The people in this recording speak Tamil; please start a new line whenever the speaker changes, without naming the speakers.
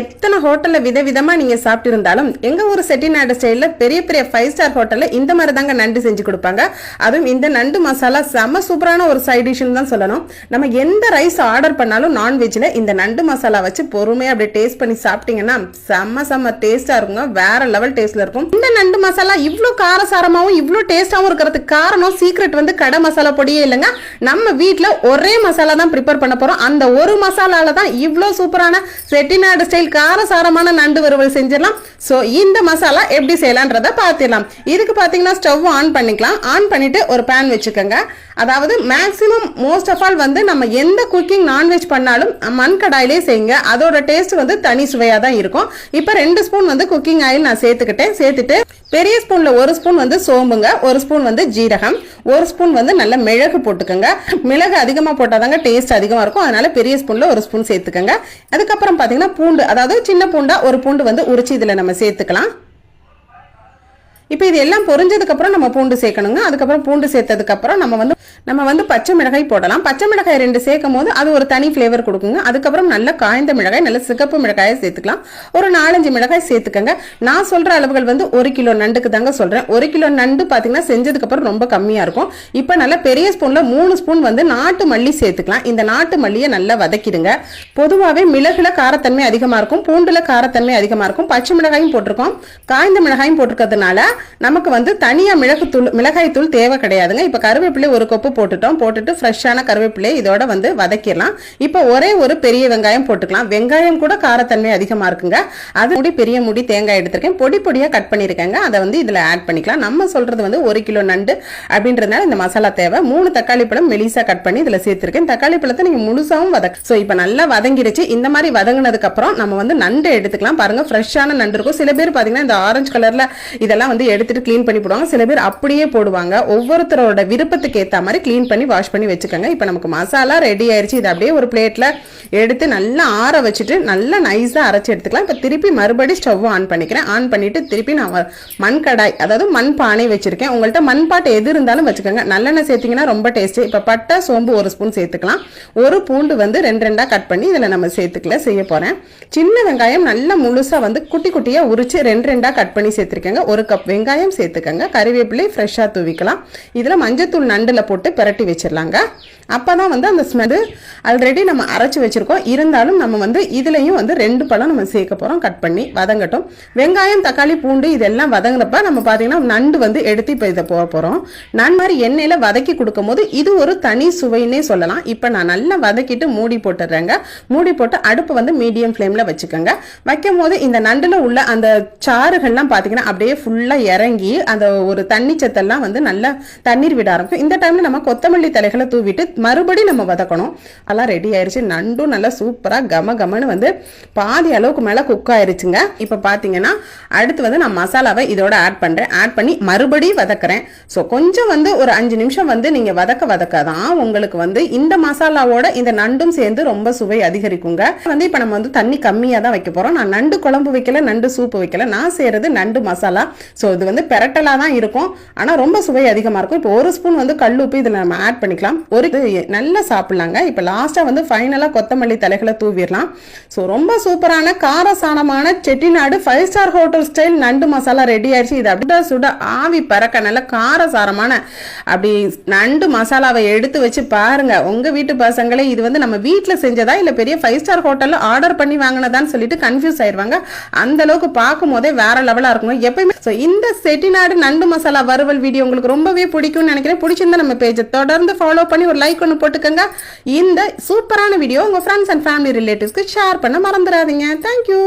எத்தனை ஹோட்டலில் விதவிதமாக நீங்கள் சாப்பிட்டு இருந்தாலும் ஊர் செட்டிநாடு ஸ்டைலில் பெரிய பெரிய ஃபைவ் ஸ்டார் ஹோட்டலில் இந்த மாதிரி தாங்க நண்டு செஞ்சு கொடுப்பாங்க. அதுவும் இந்த நண்டு மசாலா செம சூப்பரான ஒரு சைட் டிஷ்னு தான் சொல்லணும். நம்ம எந்த ரைஸ் ஆர்டர் பண்ணாலும் நான்வெஜ்ஜில் இந்த நண்டு மசாலா வச்சு பொறுமையாக அப்படியே டேஸ்ட் பண்ணி சாப்பிட்டீங்கன்னா செம்ம செம்ம டேஸ்ட்டாக இருக்குங்க. வேற லெவல் டேஸ்ட்டில் இருக்கும். இந்த நண்டு மசாலா இவ்வளோ காரசாரமாகவும் இவ்வளோ டேஸ்ட்டாகவும் இருக்கிறதுக்கு காரணம் சீக்ரெட் வந்து கடை மசாலா பொடியே இல்லைங்க. நம்ம வீட்டில் ஒரே மசாலா தான் ப்ரிப்பேர் பண்ண போகிறோம் அந்த ஒரு மசாலாவில் தான் இவ்வளோ சூப்பரான செட்டிநாடு ஸ்டைல் காரசாரமான நண்டு வறுவல் செஞ்சிடலாம். ஸோ இந்த மசாலா எப்படி செய்யலான்றத பார்த்துடலாம். இதுக்கு பார்த்தீங்கன்னா ஸ்டவ் ஆன் பண்ணிக்கலாம். ஆன் பண்ணிட்டு ஒரு பேன் வச்சுக்கோங்க. அதாவது மேக்ஸிமம் மோஸ்ட் ஆஃப் ஆல் வந்து நம்ம எந்த குக்கிங் நான்வெஜ் பண்ணாலும் மண் கடாயிலே செய்யுங்க. அதோட டேஸ்ட் வந்து தனி சுவையாக தான் இருக்கும். இப்போ ரெண்டு ஸ்பூன் வந்து குக்கிங் ஆயில் நான் சேர்த்துக்கிட்டேன். சேர்த்துட்டு பெரிய ஸ்பூன்ல ஒரு ஸ்பூன் வந்து சோம்புங்க. ஒரு ஸ்பூன் வந்து ஜீரகம். ஒரு ஸ்பூன் வந்து நல்ல மிளகு போட்டுக்கோங்க. மிளகு அதிகமாக போட்டாதாங்க டேஸ்ட் அதிகமாக இருக்கும். அதனால பெரிய ஸ்பூன்ல ஒரு ஸ்பூன் சேர்த்துக்கோங்க. அதுக்கப்புறம் பார்த்தீங்கன்னா பூண்டு அதாவது சின்ன பூண்டா ஒரு பூண்டு வந்து உரிச்சு இதில் நம்ம சேர்த்துக்கலாம். இப்போ இது எல்லாம் பொரிஞ்சதுக்கப்புறம் நம்ம பூண்டு சேர்க்கணுங்க. அதுக்கப்புறம் பூண்டு சேர்த்ததுக்கப்புறம் நம்ம வந்து நம்ம வந்து பச்சை மிளகாய் போடலாம். பச்சை மிளகாய் ரெண்டு சேர்க்கும் போது அது ஒரு தனி ஃப்ளேவர் கொடுக்குங்க. அதுக்கப்புறம் நல்ல காய்ந்த மிளகாய் நல்ல சிகப்பு மிளகாயை சேர்த்துக்கலாம். ஒரு நாலஞ்சு மிளகாய் சேர்த்துக்கங்க. நான் சொல்கிற அளவுகள் வந்து ஒரு கிலோ நண்டுக்கு தாங்க சொல்கிறேன் ஒரு கிலோ நண்டு பார்த்தீங்கன்னா செஞ்சதுக்கப்புறம் ரொம்ப கம்மியாக இருக்கும். இப்போ நல்லா பெரிய ஸ்பூனில் மூணு ஸ்பூன் வந்து நாட்டு மல்லி சேர்த்துக்கலாம். இந்த நாட்டு மல்லியை நல்லா வதக்கிடுங்க. பொதுவாகவே மிளகுல காரத்தன்மை அதிகமாக இருக்கும். பூண்டுல காரத்தன்மை அதிகமாக இருக்கும். பச்சை மிளகாயும் போட்டிருக்கோம். காய்ந்த மிளகாயும் போட்டிருக்கிறதுனால நமக்கு வந்து தனியாக மிளகுத்தூள் மிளகாய் தூள் தேவை கிடையாதுங்க. இப்போ கருவேப்பிலை ஒரு கொப்பு போட்டுட்டோம். போட்டுட்டு ஃப்ரெஷ்ஷான கருவேப்பிலை இதோட வந்து வதக்கிடலாம். இப்போ ஒரே ஒரு பெரிய வெங்காயம் போட்டுக்கலாம். வெங்காயம் கூட காரத்தன்மை அதிகமாக இருக்குங்க. அது முடி பெரிய முடி தேங்காய் எடுத்திருக்கேன். பொடி பொடியாக கட் பண்ணியிருக்கேங்க. அதை வந்து இதில் ஆட் பண்ணிக்கலாம். நம்ம சொல்கிறது வந்து ஒரு கிலோ நண்டு அப்படின்றதுனால இந்த மசாலா தேவை. மூணு தக்காளி பழம் மெலிசா கட் பண்ணி இதில் சேர்த்துருக்கேன். தக்காளி பழத்தை நீங்கள் முழுசாவும் வதக்க ஸோ இப்போ நல்லா வதங்கிடுச்சு இந்த மாதிரி வதங்கினதுக்கு அப்புறம் நம்ம வந்து நண்டு எடுத்துக்கலாம். பாருங்க ஃப்ரெஷ்ஷான நண்டு இருக்கும். சில பேர் பார்த்தீங்கன்னா இந்த ஆரஞ்சு கலரில் இதெல்லாம் வந்து எடுத்துட்டு க்ளீன் பண்ணி போடுவாங்க. சில பேர் அப்படியே போடுவாங்க. ஒவ்வொருத்தரோட விருப்பத்துக்கு ஏற்ற மாதிரி க்ளீன் பண்ணி வாஷ் பண்ணி வச்சுக்கோங்க. இப்போ நமக்கு மசாலா ரெடி ஆயிருச்சு. இது அப்படியே ஒரு பிளேட்டில் எடுத்து நல்லா ஆற வச்சுட்டு நல்லா நைஸாக அரைச்சி எடுத்துக்கலாம். இப்போ திருப்பி மறுபடி ஸ்டவ் ஆன் பண்ணிக்கிறேன். ஆன் பண்ணிட்டு திருப்பி நான் மண் கடாய் அதாவது மண் பானை வச்சிருக்கேன். உங்கள்கிட்ட மண் பாட்டு எது இருந்தாலும் வச்சுக்கோங்க. நல்லெண்ணெய் சேர்த்தீங்கன்னா ரொம்ப டேஸ்ட்டு இப்போ பட்டை சோம்பு ஒரு ஸ்பூன் சேர்த்துக்கலாம். ஒரு பூண்டு வந்து ரெண்டு ரெண்டாக கட் பண்ணி இதில் நம்ம சேர்த்துக்கல செய்ய போகிறேன் சின்ன வெங்காயம் நல்லா முழுசாக வந்து குட்டி குட்டியாக உரிச்சு ரெண்டு ரெண்டாக கட் பண்ணி சேர்த்துருக்கேங்க. ஒரு கப் வெங்காயம் சேர்த்துக்கங்க. கறிவேப்பிலை ஃப்ரெஷ்ஷாக தூவிக்கலாம். இதில் மஞ்சத்தூள் நண்டில் போட்டு பிரட்டி வச்சிடலாங்க. அப்போ தான் வந்து அந்த ஸ்மெல் ஆல்ரெடி நம்ம அரைச்சி வச்சுருக்கோம். இருந்தாலும் நம்ம வந்து இதுலேயும் வந்து ரெண்டு பழம் நம்ம சேர்க்க போகிறோம் கட் பண்ணி வதங்கட்டும். வெங்காயம் தக்காளி பூண்டு இதெல்லாம் வதங்குறப்ப நம்ம பார்த்தீங்கன்னா நண்டு வந்து எடுத்து இப்போ இதை போக போகிறோம் நான் மாதிரி எண்ணெயில் வதக்கி கொடுக்கும் போது இது ஒரு தனி சுவைன்னே சொல்லலாம். இப்போ நான் நல்லா வதக்கிட்டு மூடி போட்டுடுறேங்க மூடி போட்டு அடுப்பு வந்து மீடியம் ஃப்ளேமில் வச்சுக்கோங்க. வைக்கும் போது இந்த நண்டில் உள்ள அந்த சாறுகள்லாம் பார்த்தீங்கன்னா அப்படியே ஃபுல்லாக இறங்கி அந்த ஒரு தண்ணி சத்தெல்லாம் வந்து நல்லா தண்ணீர் விட ஆரம்பிக்கும். இந்த டைமில் நம்ம கொத்தமல்லி தலைகளை தூவிட்டு மறுபடி நம்ம வதக்கணும். அதெல்லாம் ரெடி ஆயிருச்சு. நண்டும் நல்லா சூப்பராக கம கமன்னு வந்து பாதி அளவுக்கு மேலே குக் ஆயிருச்சுங்க. இப்போ பார்த்தீங்கன்னா அடுத்து வந்து நான் மசாலாவை இதோட ஆட் பண்ணுறேன் ஆட் பண்ணி மறுபடியும் வதக்குறேன். ஸோ கொஞ்சம் வந்து ஒரு அஞ்சு நிமிஷம் வந்து நீங்கள் வதக்க வதக்க தான் உங்களுக்கு வந்து இந்த மசாலாவோட இந்த நண்டும் சேர்ந்து ரொம்ப சுவை அதிகரிக்குங்க. வந்து இப்போ நம்ம வந்து தண்ணி கம்மியாக தான் வைக்க போகிறோம் நான் நண்டு குழம்பு வைக்கல நண்டு சூப்பு வைக்கல. நான் செய்கிறது நண்டு மசாலா. ஸோ இது வந்து பெரட்டலாக தான் இருக்கும். ஆனால் ரொம்ப சுவை அதிகமாக இருக்கும். இப்போ ஒரு ஸ்பூன் வந்து கல் உப்பு இதில் நம்ம ஆட் பண்ணிக்கலாம். ஒரு இது நல்லா சாப்பிட்லாங்க. இப்போ லாஸ்ட்டாக வந்து ஃபைனலாக கொத்தமல்லி தலைகளை தூவிடலாம். ஸோ ரொம்ப சூப்பரான காரசானமான Chettinad five star hotel style நண்டு மசாலா ரெடி ஆயிடுச்சு. இது அப்படியே சுட ஆவி பறக்க நல்ல காரசாரமான அப்படி நண்டு மசாலாவை எடுத்து வச்சு பாருங்க. உங்க வீட்டு பசங்களே இது வந்து நம்ம வீட்டில் செஞ்சதா? இல்லை பெரிய ஃபைவ் ஸ்டார் ஹோட்டலில் ஆர்டர் பண்ணி வாங்கினதான்னு சொல்லிட்டு கன்ஃபியூஸ் ஆயிடுவாங்க அந்த அளவுக்கு பார்க்கும் போதே வேற லெவலாக இருக்கும் எப்பயுமே ஸோ இந்த செட்டிநாடு நண்டு மசாலா வறுவல் வீடியோ உங்களுக்கு ரொம்பவே பிடிக்கும்னு நினைக்கிறேன். பிடிச்சிருந்தா நம்ம பேஜை தொடர்ந்து ஃபாலோ பண்ணி ஒரு லைக் ஒன்று போட்டுக்கோங்க. இந்த சூப்பரான வீடியோ உங்கள் ஃப்ரெண்ட்ஸ் அண்ட் ஃபேமிலி ரிலேட்டிவ்ஸ்க்கு ஷேர் பண்ண மறந்துடாதீங்க தேங்க்யூ